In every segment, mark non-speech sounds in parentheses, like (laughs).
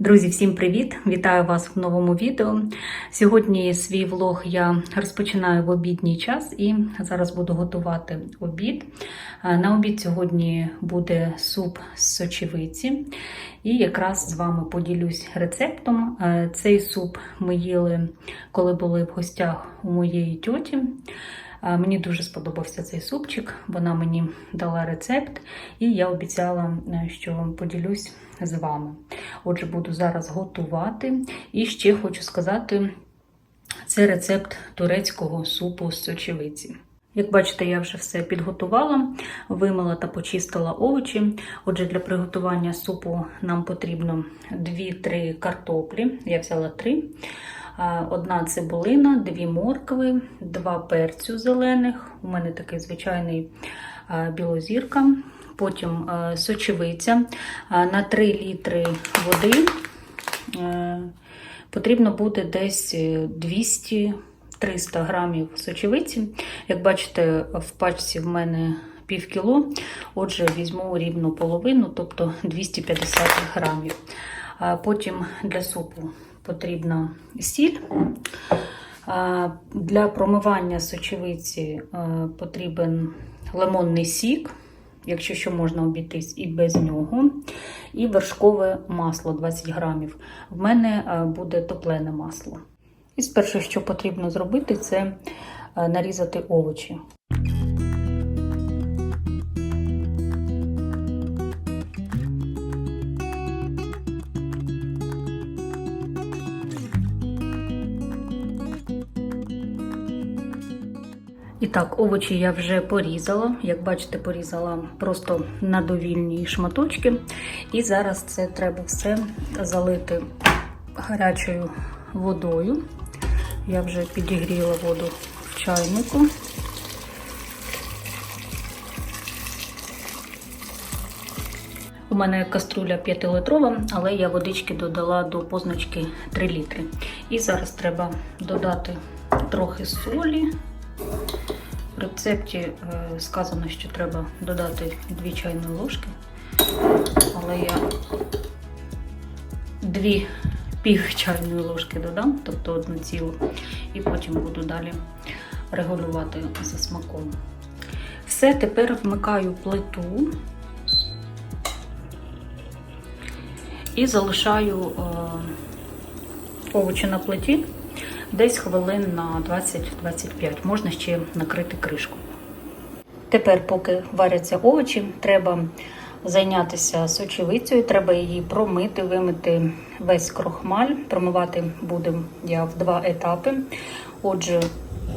Друзі, всім привіт! Вітаю вас в новому відео. Сьогодні свій влог я розпочинаю в обідній час і зараз буду готувати обід. Е, На обід сьогодні буде суп з сочевиці, і якраз з вами поділюсь рецептом. Е, Цей суп ми їли, коли були в гостях у моєї тьоті. Мені дуже сподобався цей супчик. Вона мені дала рецепт, і я обіцяла, е, що поділюсь з вами. Отже, буду зараз готувати. І ще хочу сказати, це рецепт турецького супу з сочевиці. Як бачите, я вже все підготувала, вимила та почистила овочі. Отже, для приготування супу нам потрібно 2-3 картоплі. Я взяла 3. Одна цибулина, дві моркви, два перцю зелених. У мене такий звичайний білозірка. Потім сочевиця. На 3 літри води е, потрібно буде десь 200 300 грамів сочевиці. Як бачите, в пачці в мене пів кіло, отже, візьму рівну половину, тобто 250 грамів. Потім для супу потрібна сіль. Для промивання сочевиці е, потрібен лимонний сік, якщо що можна обійтись і без нього. І вершкове масло 20 грамів. В мене е, буде топлене масло. І спершу, що потрібно зробити, це е, нарізати овочі. І так, овочі я вже порізала. Як бачите, порізала просто на довільні шматочки. І зараз це треба все залити гарячою водою. Я вже підігріла воду в чайнику. У мене каструля 5-литрова, але я водички додала до позначки 3 літри. І зараз треба додати трохи солі. В рецепті е, сказано, що треба додати 2 чайні ложки, але я 2 пів чайної ложки додам, тобто одну цілу, і потім буду далі регулювати за смаком. Все, тепер вмикаю плиту і залишаю е, овочі на плиті десь хвилин на 20-25. Можна ще накрити кришку. Тепер, поки варяться овочі, треба зайнятися сочевицею, треба її промити, вимити весь крохмаль. Промивати будемо я в два етапи. Отже,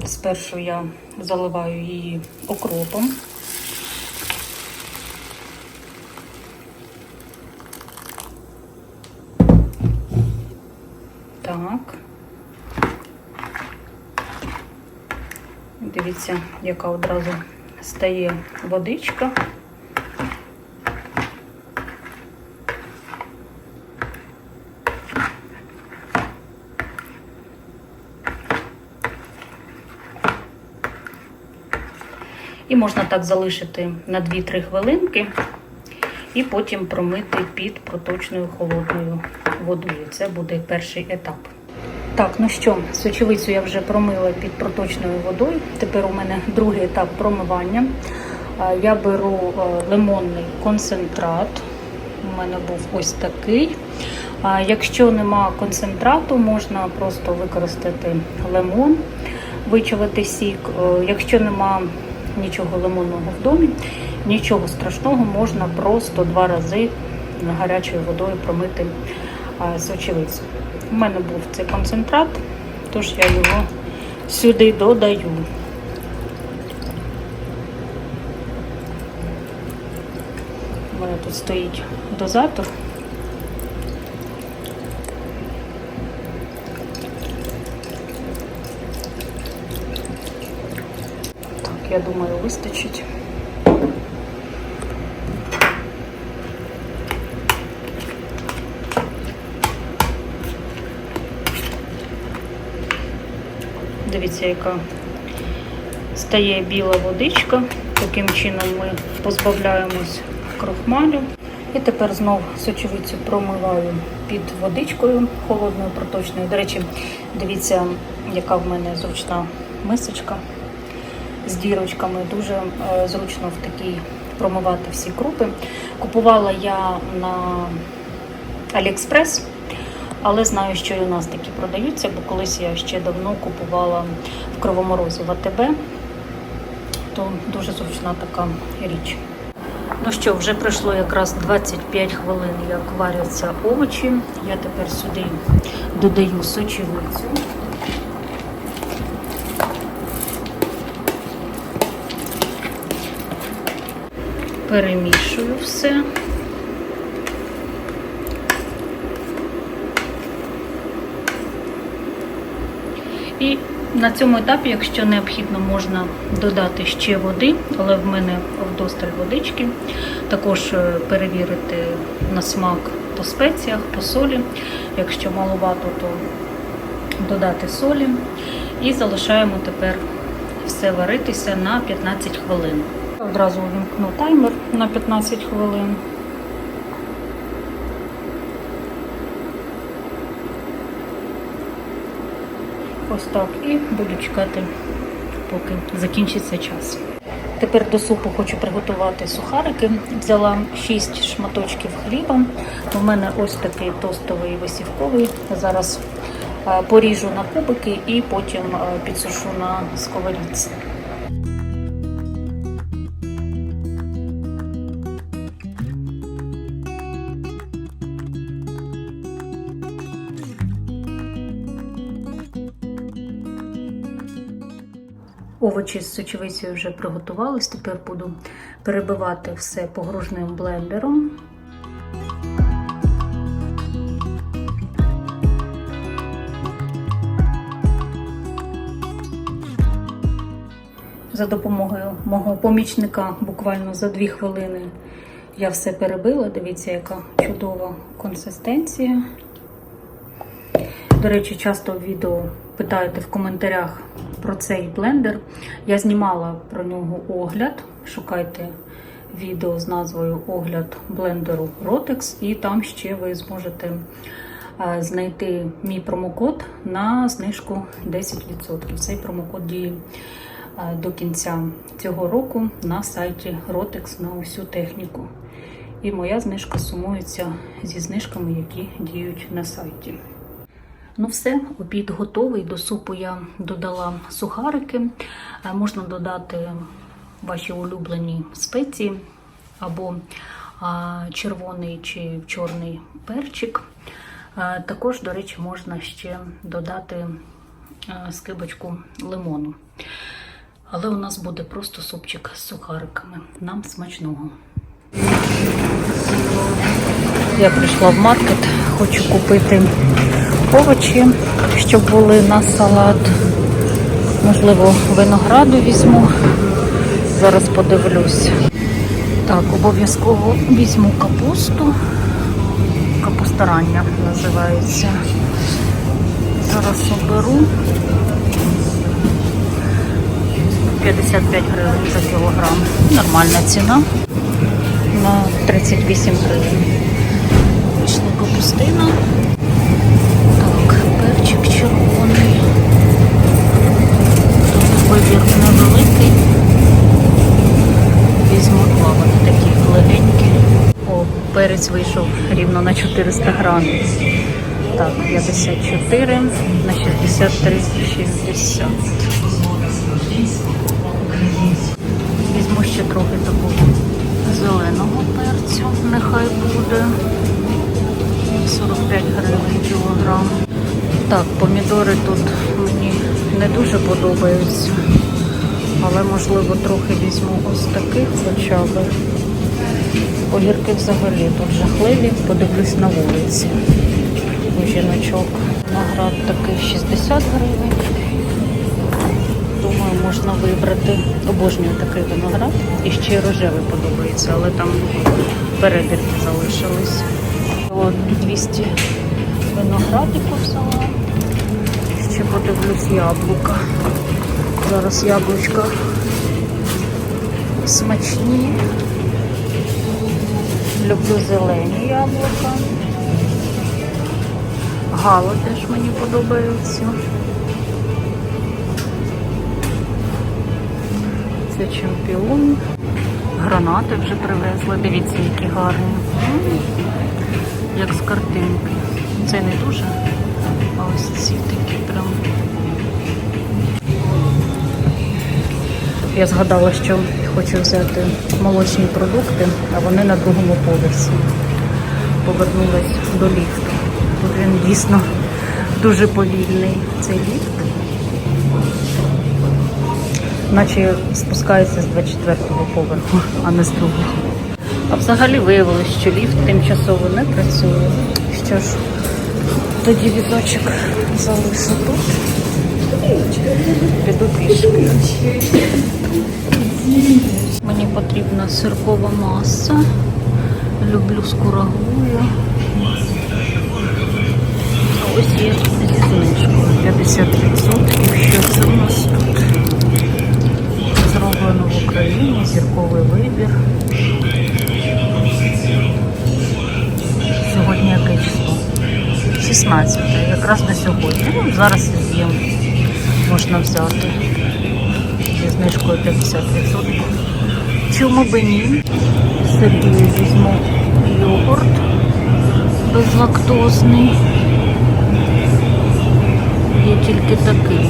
спершу я заливаю її окропом. Так. Дивіться, яка одразу стає водичка. І можна так залишити на 2-3 хвилинки і потім промити під проточною холодною водою. Це буде перший етап. Так, ну що, сочевицю я вже промила під проточною водою. Тепер у мене другий етап промивання. Я беру е, лимонний концентрат. У мене був ось такий. Якщо нема концентрату, можна просто використати лимон, вичавити сік. Е, Якщо нема нічого лимонного в домі, нічого страшного, можна просто два рази гарячою водою промити а, сочевицю. У мене був цей концентрат, тож я його сюди додаю. У тут стоїть дозатор. Так, я думаю, вистачить. Дивіться, яка стає біла водичка. Таким чином ми позбавляємось крохмалю. І тепер знов сочевицю промиваю під водичкою холодною проточною. До речі, дивіться, яка в мене зручна мисочка з дірочками. Дуже е, зручно в такій промивати всі крупи. Купувала я на Аліекспрес, але знаю, що і у нас такі продаються, бо колись я ще давно купувала в Кривому Розі в АТБ, то дуже зручна така річ. Ну що, вже пройшло якраз 25 хвилин, як варяться овочі. Я тепер сюди додаю сочевицю. Перемішую все. І на цьому етапі, якщо необхідно, можна додати ще води, але в мене вдосталь водички. Також е, перевірити на смак по спеціях, по солі. Якщо маловато, то додати солі. І залишаємо тепер все варитися на 15 хвилин. Одразу увімкну таймер на 15 хвилин. Ось так. І буду чекати, поки закінчиться час. Тепер до супу хочу приготувати сухарики. Взяла 6 шматочків хліба. У мене ось такий тостовий висівковий. Зараз е, поріжу на кубики і потім е, підсушу на сковорідці. Овочі з сочевицею вже приготувались. Тепер буду перебивати все погружним блендером. За допомогою мого помічника буквально за 2 хвилини я все перебила. Дивіться, яка чудова консистенція. До речі, часто в відео питаєте в коментарях про цей блендер. Я знімала про нього огляд. Шукайте відео з назвою Огляд блендеру Rotex, і там ще ви зможете е, знайти мій промокод на знижку 10%. Цей промокод діє е, до кінця цього року на сайті Rotex на усю техніку. І моя знижка сумується зі знижками, які діють на сайті. Ну, все, обід готовий. До супу я додала сухарики. Е, Можна додати ваші улюблені спеції або червоний чи чорний перчик. Е, Також, до речі, можна ще додати е, скибочку лимону. Але у нас буде просто супчик з сухариками. Нам смачного. Я прийшла в маркет, хочу купити овочі, щоб були на салат. Можливо, винограду візьму. Зараз подивлюсь. Так, обов'язково візьму капусту. Капустарання називається. Зараз оберу 55 гривень за кілограм. Нормальна ціна на 38 гривень. Вийшла капустина. Перчик червоний. Вибір невеликий. Візьму два, вони такі легенькі. О, перець вийшов рівно на 400 грамів. Так, 54 на 63, 60. Візьму ще трохи такого зеленого перцю, нехай буде 45 гривень кілограм. Так, помідори тут мені не дуже подобаються, але можливо трохи візьму ось таких хоча б. Огірки взагалі тут жахливі, подивлюсь на вулиці. У жіночок наград такий 60 гривень. Думаю, можна вибрати. Обожнюю такий виноград. І ще рожевий подобається, але там перебірки залишились. От 200 виноградиків взяла. Подивлюсь яблука. Зараз яблучка смачні. Люблю зелені яблука. Гало теж мені подобаються. Це чемпіон. Гранати вже привезли. Дивіться, які гарні. Як з картинки. Це не дуже. Ось ці такі прям. Я згадала, що хочу взяти молочні продукти, а вони на другому поверсі. Повернулась до ліфту. Тут він дійсно дуже повільний цей ліфт. Наче спускається з 24-го поверху, а не з другого. А взагалі виявилось, що ліфт тимчасово не працює. Що ж, тоді візочок залишу тут. Піду пішки. Мені потрібна сиркова маса. Люблю з ось є безлактозний. Є тільки такий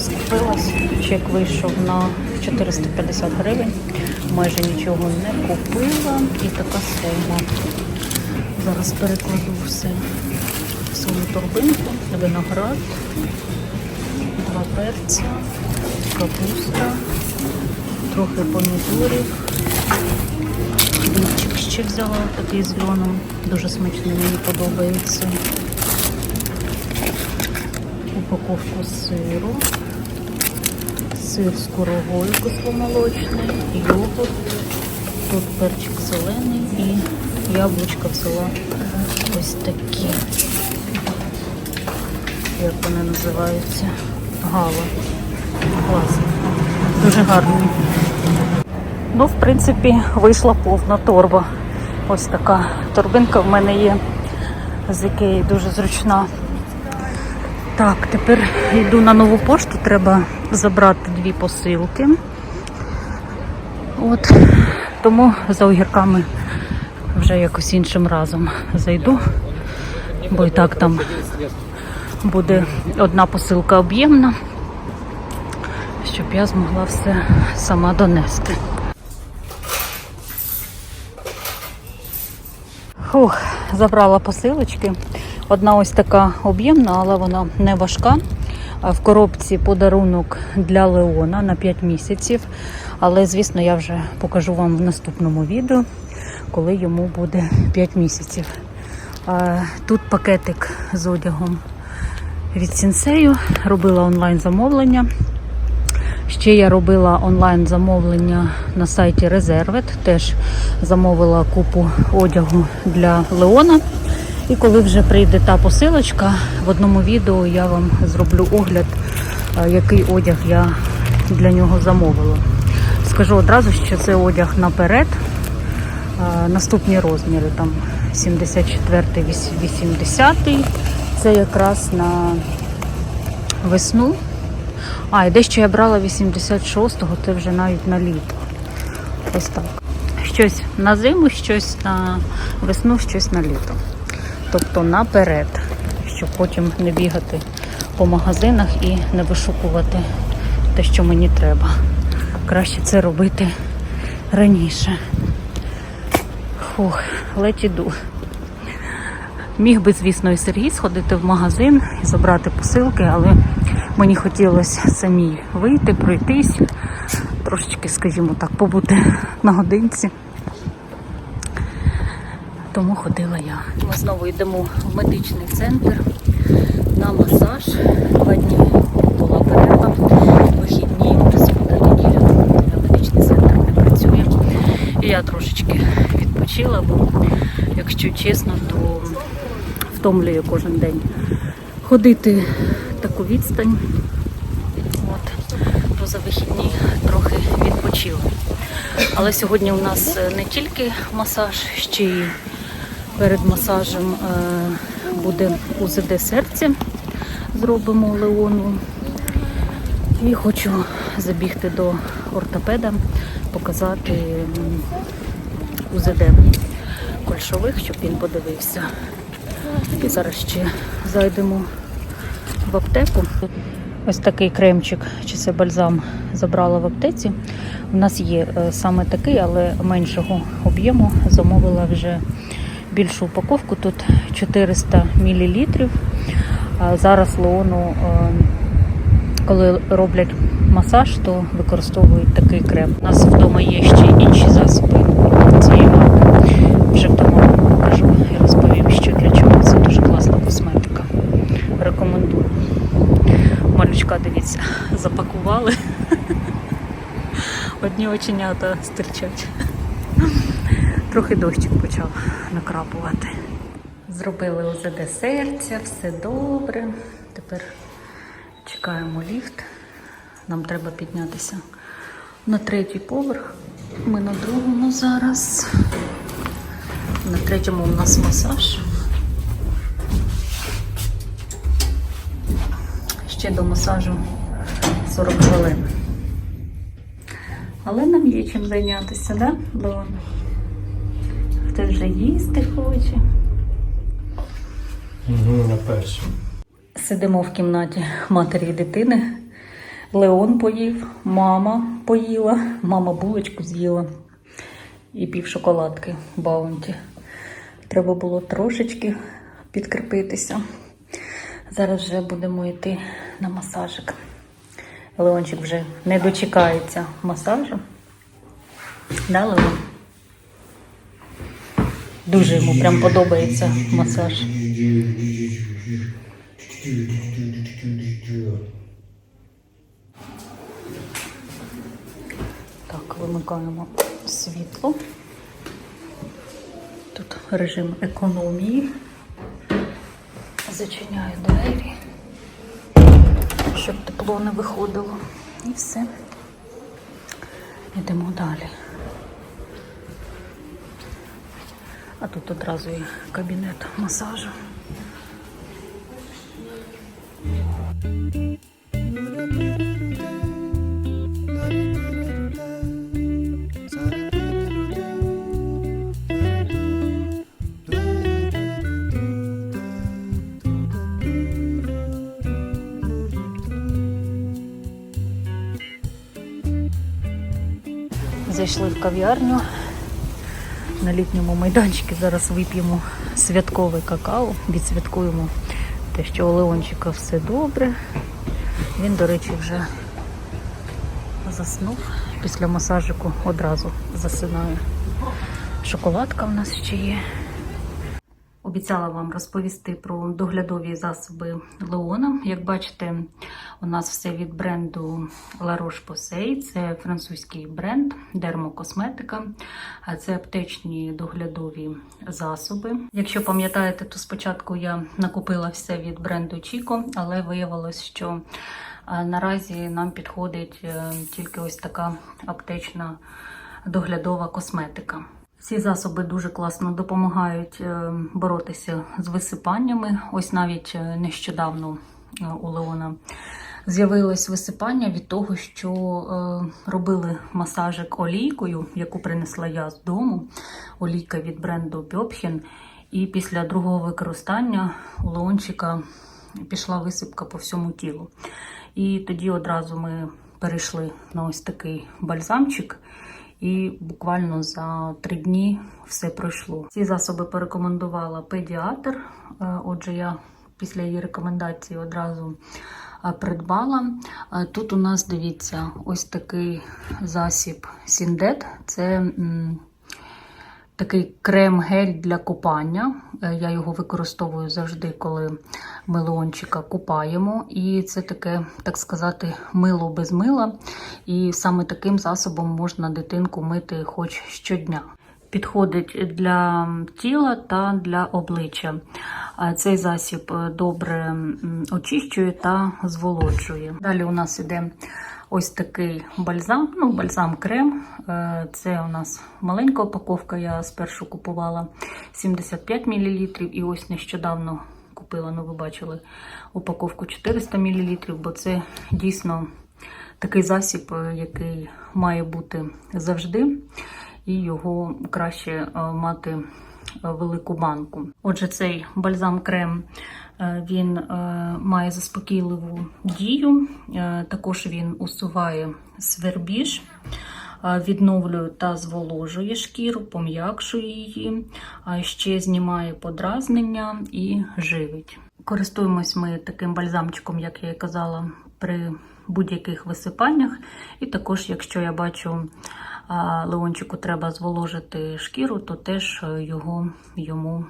скупилась, чек вийшов на 450 гривень. Майже нічого не купила і така сума. Зараз перекладу все в свою торбинку, виноград, два перця, капуста, трохи помідорів. Хлібчик ще взяла такий з льоном. Дуже смачний, мені подобається. Упаковку сиру, сир з курагою кисломолочний, йогурт, тут перчик зелений і яблучка взяла ось такі, як вони називаються, гала. Класно. Дуже гарні. Ну, в принципі, вийшла повна торба. Ось така торбинка в мене є з Ікеї, дуже зручна. Так, тепер йду на нову пошту, треба забрати дві посилки. От, тому за огірками вже якось іншим разом зайду, бо і так там буде одна посилка об'ємна, щоб я змогла все сама донести. Фух, забрала посилочки. Одна ось така об'ємна, але вона не важка. В коробці подарунок для Леона на 5 місяців. Але, звісно, я вже покажу вам в наступному відео, коли йому буде 5 місяців. Тут пакетик з одягом від Сінсею. Робила онлайн замовлення. Ще я робила онлайн замовлення на сайті Резервет. Теж замовила купу одягу для Леона. І коли вже прийде та посилочка, в одному відео я вам зроблю огляд, е, який одяг я для нього замовила. Скажу одразу, що це одяг наперед. Е, Наступні розміри там 74 80 Це якраз на весну. А, і дещо я брала 86-го, це вже навіть на літо. Ось так. Щось на зиму, щось на весну, щось на літо. Тобто наперед, щоб потім не бігати по магазинах і не вишукувати те, що мені треба. Краще це робити раніше. Фух, ледь іду. Міг би, звісно, і Сергій сходити в магазин і забрати посилки, але мені хотілося самій вийти, пройтись, трошечки, скажімо так, побути на годинці. Тому ходила я. Ми знову йдемо в медичний центр на масаж. Два дні була перерва, вихідні, субота, неділя. Медичний я трошечки відпочила, бо, якщо чесно, то втомлює кожен день ходити таку відстань. От, то за вихідні трохи відпочила. Але сьогодні у нас е, не тільки масаж, ще й перед масажем е, буде УЗД серця. Зробимо Леону. І хочу забігти до ортопеда, показати УЗД кольшових, щоб він подивився. І зараз ще зайдемо в аптеку. Ось такий кремчик, чи це бальзам забрала в аптеці. У нас є е, саме такий, але меншого об'єму. Замовила вже більшу упаковку. Тут 400 мл. Зараз Леону, е, коли роблять масаж, то використовують такий крем. У нас вдома є ще інші засоби цієї марки. Вже вдома вам покажу і розповім, що для чого. Це дуже класна косметика. Рекомендую. Малючка, дивіться, запакували. (laughs) Одні оченята стирчать. Трохи дощик почав накрапувати. Зробили ОЗД серця, все добре. Тепер чекаємо ліфт. Нам треба піднятися на третій поверх. Ми на другому зараз. На третьому у нас масаж. Ще до масажу 40 хвилин. Але нам є чим зайнятися, да, Леон? Хтось вже їсти хоче. Угу, на першому. Сидимо в кімнаті матері і дитини. Леон поїв, мама поїла, мама булочку з'їла і пів шоколадки баунті. Треба було трошечки підкріпитися. Зараз вже будемо йти на масажик. Леончик вже не дочекається масажу. Да, Леон? Дуже йому прям подобається масаж. Так, вимикаємо світло. Тут режим економії. Зачиняю двері, щоб тепло не виходило. І все. Йдемо далі. А тут одразу і кабінет масажу. Зайшли в кав'ярню. На літньому майданчику зараз вип'ємо святкове какао, відсвяткуємо те, що у Леончика все добре. Він, до речі, вже заснув. Після масажику одразу засинає. Шоколадка в нас ще є. Обіцяла вам розповісти про доглядові засоби Леона. Як бачите, у нас все від бренду La Roche-Posay. Це французький бренд, дермокосметика. Це аптечні доглядові засоби. Якщо пам'ятаєте, то спочатку я накупила все від бренду Chico, але виявилось, що наразі нам підходить е, тільки ось така аптечна доглядова косметика. Ці засоби дуже класно допомагають е, боротися з висипаннями. Ось навіть е, нещодавно у Леона з'явилось висипання від того, що е, робили масажик олійкою, яку принесла я з дому. Олійка від бренду Бьопхен. І після другого використання у Леончика пішла висипка по всьому тілу. І тоді одразу ми перейшли на ось такий бальзамчик. І буквально за три дні все пройшло. Ці засоби порекомендувала педіатр. Е, Отже, я після її рекомендації одразу придбала. Е, Тут у нас дивіться ось такий засіб Сіндет. Це такий крем-гель для купання. Е, Я його використовую завжди, коли ми Леончика купаємо. І це таке, так сказати, мило без мила. І саме таким засобом можна дитинку мити хоч щодня. Підходить для тіла та для обличчя. Цей засіб е, добре очищує та зволоджує. Далі у нас іде ось такий бальзам, ну, бальзам-крем. Е, Це у нас маленька упаковка. Я спершу купувала 75 мл, і ось нещодавно купила, ну ви бачили, упаковку 400 мл, бо це дійсно такий засіб, е, який має бути завжди, і його краще е, мати е, велику банку. Отже, цей бальзам-крем е, він має заспокійливу дію, також він усуває свербіж. Відновлює та зволожує шкіру, пом'якшує її, ще знімає подразнення і живить. Користуємось ми таким бальзамчиком, як я і казала, при будь-яких висипаннях. І також, якщо я бачу Леончику треба зволожити шкіру, то теж е, його йому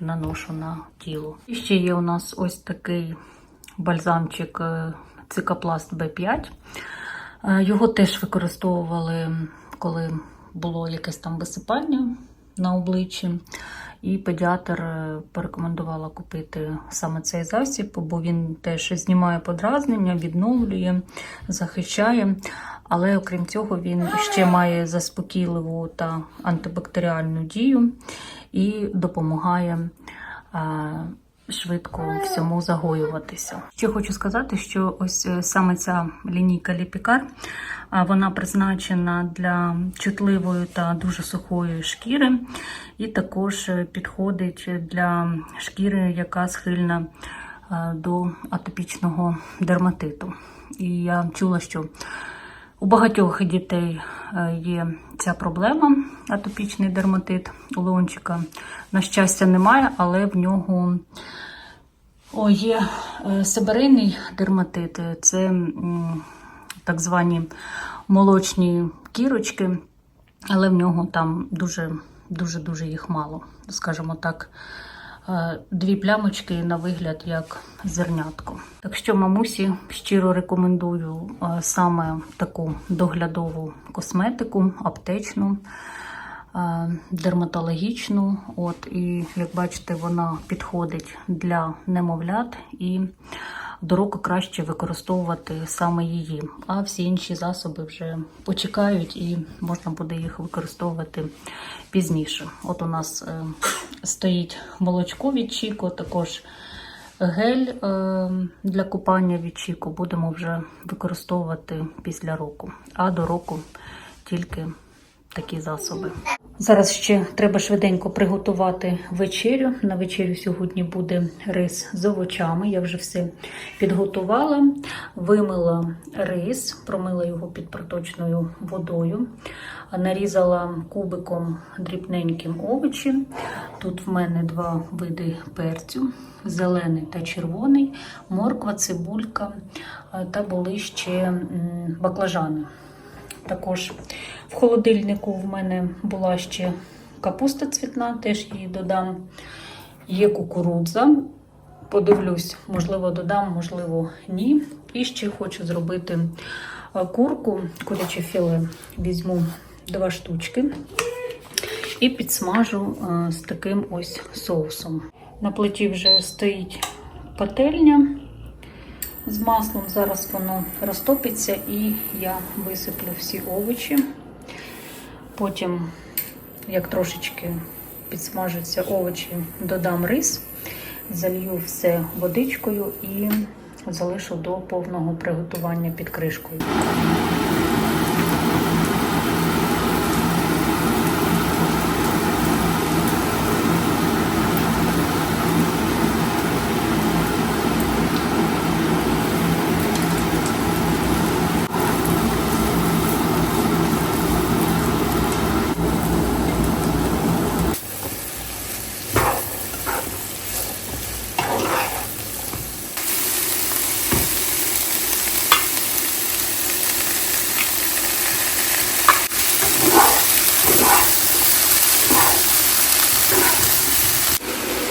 наношу на тіло. І ще є у нас ось такий бальзамчик цикапласт Цикопласт B5. Е, Його теж використовували, коли було якесь там висипання на обличчі. І педіатр е, порекомендувала купити саме цей засіб, бо він теж знімає подразнення, відновлює, захищає. Але окрім цього, він ще має заспокійливу та антибактеріальну дію і допомагає е, швидко всьому загоюватися. Ще хочу сказати, що ось е, саме ця лінійка Ліпікар вона призначена для чутливої та дуже сухої шкіри, і також е, підходить для шкіри, яка схильна е, до атопічного дерматиту. І я чула, що у багатьох дітей е, є ця проблема атопічний дерматит. У Леончика, на щастя, немає, але в нього о, є е, сибирейний дерматит. Це так звані молочні кірочки, але в нього там дуже дуже їх мало. Скажімо так, дві плямочки на вигляд як зернятко. Так що мамусі щиро рекомендую е, саме таку доглядову косметику, аптечну. е, Дерматологічну, от і як бачите, вона підходить для немовлят, і до року краще використовувати саме її. А всі інші засоби вже почекають і можна буде їх використовувати пізніше. От у нас е, стоїть молочко від Чіко, також гель е, для купання від Чіко будемо вже використовувати після року. А до року тільки такі засоби. Зараз ще треба швиденько приготувати вечерю. На вечерю сьогодні буде рис з овочами. Я вже все підготувала, вимила рис, промила його під проточною водою, нарізала кубиком дрібненьким овочі. Тут в мене два види перцю: зелений та червоний, морква, цибулька та були ще баклажани. Також в холодильнику в мене була ще капуста цвітна, теж її додам. Є кукурудза. Подивлюсь, можливо, додам, можливо, ні. І ще хочу зробити е, курку, куряче філе. Візьму два штучки і підсмажу е, з таким ось соусом. На плиті вже стоїть пательня з маслом. Зараз воно розтопиться і я висиплю всі овочі. Потім, як трошечки підсмажаться овочі, додам рис, залью все водичкою і залишу до повного приготування під кришкою.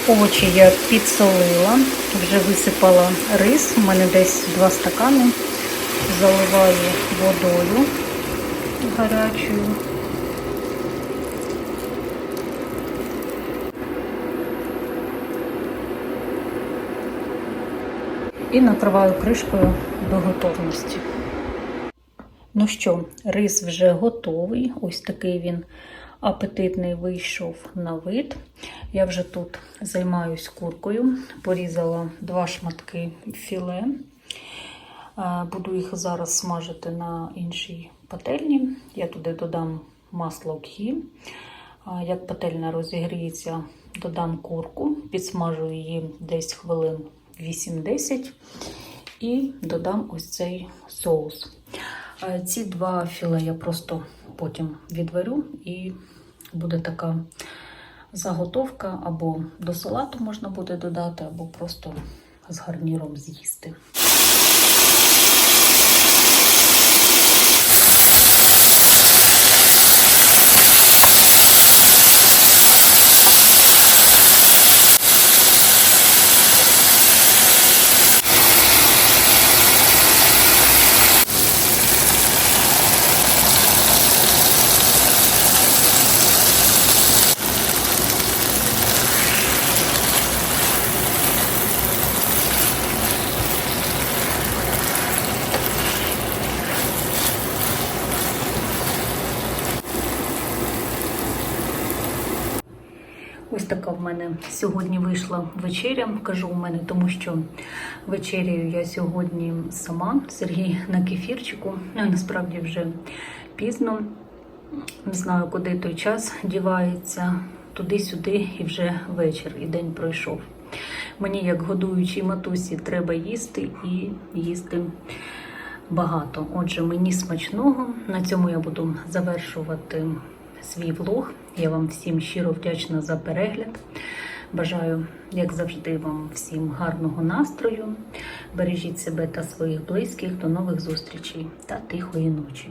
Овочі я підсолила, вже висипала рис, у мене десь два стакани. Заливаю водою гарячою. І накриваю кришкою до готовності. Ну що, рис вже готовий. Ось такий він апетитний вийшов на вид. Я вже тут займаюсь куркою, порізала два шматки філе. Е, Буду їх зараз смажити на іншій пательні. Я туди додам масло кхі. Е, Як пательня розігріється, додам курку, підсмажу її десь хвилин 8-10 і додам ось цей соус. Ці два філе я просто потім відварю і буде така заготовка або до салату можна буде додати, або просто з гарніром з'їсти. Така в мене сьогодні вийшла вечеря. Кажу у мене, тому що вечеряю я сьогодні сама. Сергій на кефірчику. Ну, насправді вже пізно. Не знаю, куди той час дівається. Туди-сюди і вже вечір, і день пройшов. Мені, як годуючій матусі, треба їсти і їсти багато. Отже, мені смачного. На цьому я буду завершувати свій влог. Я вам всім щиро вдячна за перегляд. Бажаю, як завжди, вам всім гарного настрою. Бережіть себе та своїх близьких. До нових зустрічей та тихої ночі.